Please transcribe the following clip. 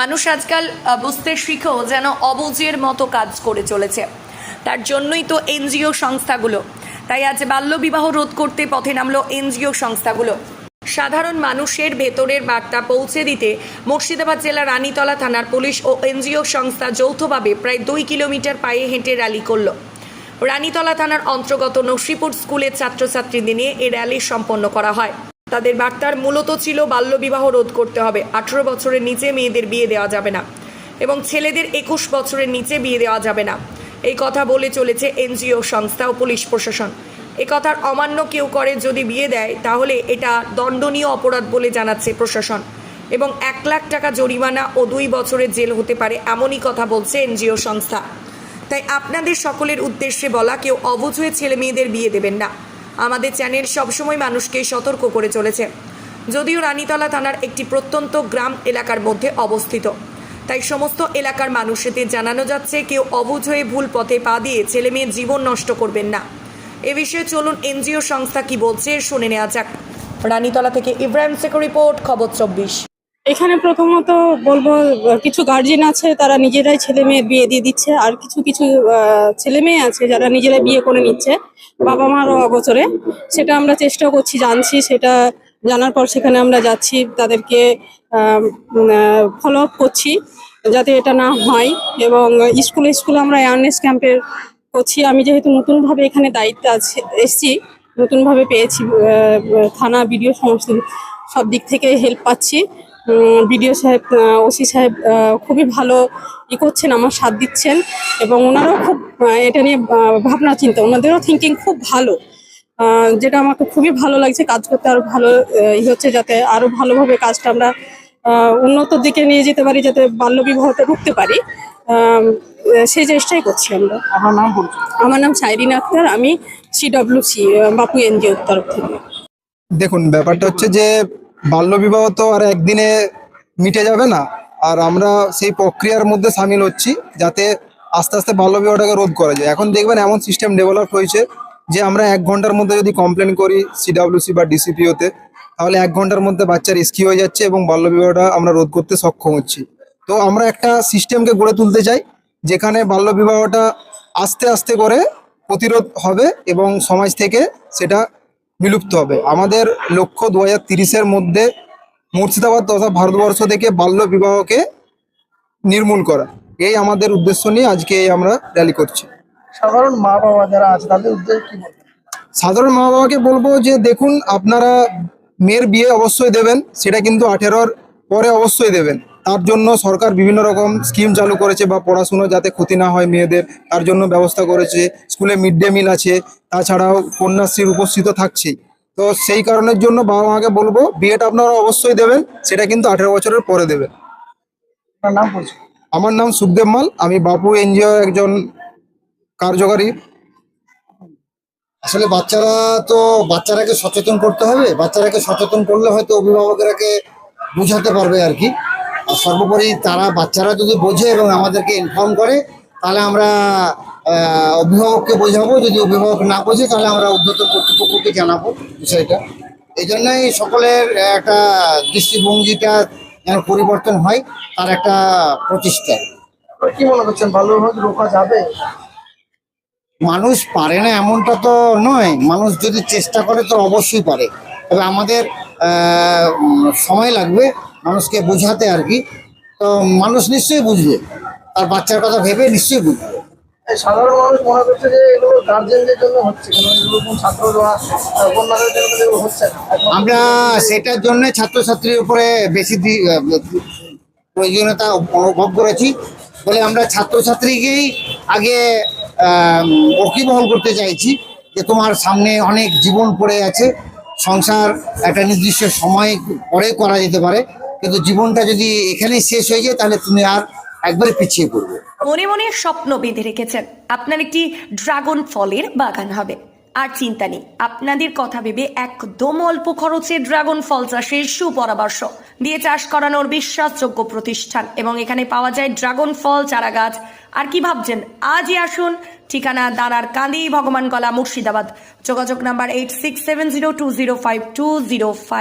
মানুষ আজকাল বুঝতে শিখেও যেন অবুঝের মতো কাজ করে চলেছে। তার জন্যই তো এনজিও সংস্থাগুলো। তাই আজ বাল্যবিবাহ রোধ করতে পথে নামলো এনজিও সংস্থাগুলো। সাধারণ মানুষের ভেতরের বার্তা পৌঁছে দিতে মুর্শিদাবাদ জেলার রানীতলা থানার পুলিশ ও এনজিও সংস্থা যৌথভাবে প্রায় দুই কিলোমিটার পায়ে হেঁটে র্যালি করল। রানীতলা থানার অন্তর্গত নসিপুর স্কুলের ছাত্রছাত্রীদের নিয়ে এ র্যালি সম্পন্ন করা হয়। তাদের বার্তার মূলত ছিল বাল্যবিবাহ রোধ করতে হবে। আঠেরো বছরের নিচে মেয়েদের বিয়ে দেওয়া যাবে না এবং ছেলেদের একুশ বছরের নিচে বিয়ে দেওয়া যাবে না। এই কথা বলে চলেছে এনজিও সংস্থা ও পুলিশ প্রশাসন। এ কথার অমান্য কেউ করে যদি বিয়ে দেয়, তাহলে এটা দণ্ডনীয় অপরাধ বলে জানাচ্ছে প্রশাসন। এবং এক লাখ টাকা জরিমানা ও দুই বছরের জেল হতে পারে এমনই কথা বলছে এনজিও সংস্থা। তাই আপনাদের সকলের উদ্দেশ্যে বলা, কেউ অবুঝ হয়ে ছেলে মেয়েদের বিয়ে দেবেন না। আমাদের চ্যানেল সবসময় মানুষকে সতর্ক করে চলেছে। যদিও রানীতলা থানার একটি প্রত্যন্ত গ্রাম এলাকার মধ্যে অবস্থিত। তাই সমস্ত এলাকার মানুষদের জানানো যাচ্ছে, কেউ অবুঝ হয়ে ভুল পথে পা দিয়ে ছেলে মেয়ের জীবন নষ্ট করবেন না। এ বিষয়ে চলুন এনজিও সংস্থা কি বলছে, শুনে নেওয়া যাক। রানীতলা থেকে ইব্রাহিম শেখ রিপোর্ট, খবর চব্বিশ। এখানে প্রথমত বলব কিছু গার্জেন আছে, তারা নিজেরাই ছেলে মেয়ে বিয়ে দিয়ে দিচ্ছে। আর কিছু কিছু ছেলে মেয়ে আছে যারা নিজেরাই বিয়ে করে নিচ্ছে বাবা মারও অগোচরে। সেটা আমরা চেষ্টা করছি, জানছি, সেটা জানার পর সেখানে আমরা যাচ্ছি, তাদেরকে ফলো আপ করছি যাতে এটা না হয়। এবং স্কুলে স্কুলে আমরা অ্যাওয়ারনেস ক্যাম্পের করছি। আমি যেহেতু নতুনভাবে এখানে দায়িত্ব আছে, এসছি, নতুনভাবে পেয়েছি থানা, বিডিও, সমস্ত সব দিক থেকে হেল্প পাচ্ছি। বিডিও সাহেব ওসি সাহেব খুবই ভালো ই করছেন আমার সাথ দিচ্ছেন এবং ওনারাও খুব এটা নিয়ে ভাবনা চিন্তা। ওনাদেরও থিঙ্কিং খুব ভালো। যেটা আমাকে খুবই ভালো লাগছে কাজ করতে আরও ভালো ই হচ্ছে যাতে আরও ভালোভাবে কাজটা আমরা উন্নত দিকে নিয়ে যেতে পারি যাতে বাল্যবিবাহতে ঢুকতে পারি। সেই চেষ্টাই করছি আমরা। আপনার নাম বলছি আমার নাম সাইরিন আক্তার আমি সিডব্লিউসি বাপু এনজিওর তরফ থেকে। দেখুন ব্যাপারটা হচ্ছে যে বাল্যবিবাহ তো আর একদিনে মিটে যাবে না। আর আমরা সেই প্রক্রিয়ার মধ্যে সামিল হচ্ছি যাতে আস্তে আস্তে বাল্যবিবাহটাকে রোধ করা যায়। এখন দেখবেন এমন সিস্টেম ডেভেলপ হয়েছে যে আমরা এক ঘণ্টার মধ্যে যদি কমপ্লেন করি সিডাব্লিউসি বা ডিসিপিওতে তাহলে এক ঘণ্টার মধ্যে বাচ্চার রেস্কিউ হয়ে যাচ্ছে এবং বাল্যবিবাহটা আমরা রোধ করতে সক্ষম হচ্ছি। তো আমরা একটা সিস্টেমকে গড়ে তুলতে চাই, যেখানে বাল্যবিবাহটা আস্তে আস্তে করে প্রতিরোধ হবে এবং সমাজ থেকে সেটা বিলুপ্ত হবে। আমাদের লক্ষ্য দু হাজার তিরিশের মধ্যে মুর্শিদাবাদ তথা ভারতবর্ষ থেকে বাল্য বিবাহকে নির্মূল করা। এই আমাদের উদ্দেশ্য নিয়ে আজকে এই আমরা র্যালি করছি। সাধারণ মা বাবা যারা আছে তাদের উদ্দেশ্যে কি সাধারণ মা বাবাকে বলব যে দেখুন আপনারা মেয়ের বিয়ে অবশ্যই দেবেন সেটা কিন্তু আঠেরোর পরে অবশ্যই দেবেন। তার জন্য সরকার বিভিন্ন রকম স্কিম চালু করেছে বা পড়াশুনো যাতে ক্ষতি না হয় মেয়েদের তার জন্য ব্যবস্থা করেছে। স্কুলে মিড ডে মিল আছে তাছাড়াও কন্যাশ্রীর উপস্থিত থাকছেই তো সেই কারণের জন্য বাবা মাকে বলব বিয়েটা আপনারা অবশ্যই দেবেন সেটা কিন্তু আঠেরো বছরের পরে দেবেন। আপনার নাম আমার নাম সুখদেব মাল আমি বাপু এনজিও একজন কার্যকারী। আসলে বাচ্চারা তো বাচ্চারাকে সচেতন করতে হবে বাচ্চারাকে সচেতন করলে হয়তো অভিভাবকরাকে বোঝাতে পারবে আর কি। সর্বোপরি তারা বাচ্চারা যদি বোঝে এবং আমাদেরকে ইনফর্ম করে তাহলে আমরা অভিভাবককে বোঝাবো। যদি অভিভাবক না বোঝে তাহলে আমরা উদ্যতন কর্তৃপক্ষকে জানাব বিষয়টা। এই জন্যই সকলের একটা দৃষ্টিভঙ্গিটা যেন পরিবর্তন হয় তার একটা প্রচেষ্টা আপনারা কি মনে করছেন ভালোভাবে রোকা যাবে? মানুষ পারে না এমনটা তো নয়। মানুষ যদি চেষ্টা করে তো অবশ্যই পারে। তবে আমাদের সময় লাগবে। মানুষকে বোঝাতে আর কি। তো মানুষ নিশ্চয়ই বুঝবে। তার বাচ্চার কথা ভেবে নিশ্চয়ই বুঝবে। সাধারণ মানুষ মনে করছে যে এগুলো গার্জেনদের জন্য হচ্ছে আমরা সেটার জন্য ছাত্রছাত্রীর উপরে বেশি প্রয়োজনীয়তা অনুভব করেছি। বলে আমরা ছাত্রছাত্রীকেই আগে ওকিবহল করতে চাইছি যে তোমার সামনে অনেক জীবন পড়ে আছে। সংসার একটা নির্দিষ্ট সময় পরে করা যেতে পারে। কিন্তু জীবনটা যদি এখানেই শেষ হয়ে যায়, তাহলে তুমি আর একবারে পিছিয়ে পড়বে। মনে মনে স্বপ্ন বেঁধে রেখেছেন। আপনার একটি ড্রাগন ফলের বাগান হবে। আর চিন্তা নেই, আপনাদের কথা ভেবে একদম অল্প খরচে ড্রাগন ফল চাষের সুপরামর্শ দিয়ে চাষ করানোর বিশ্বাসযোগ্য প্রতিষ্ঠান। এবং এখানে পাওয়া যায় ড্রাগন ফল চারা গাছ আর কি ভাবছেন? আজই আসুন। ঠিকানা দাঁড়ার কান্দি ভগবান গলা মুর্শিদাবাদ। যোগাযোগ number eight six seven zero two zero five two zero five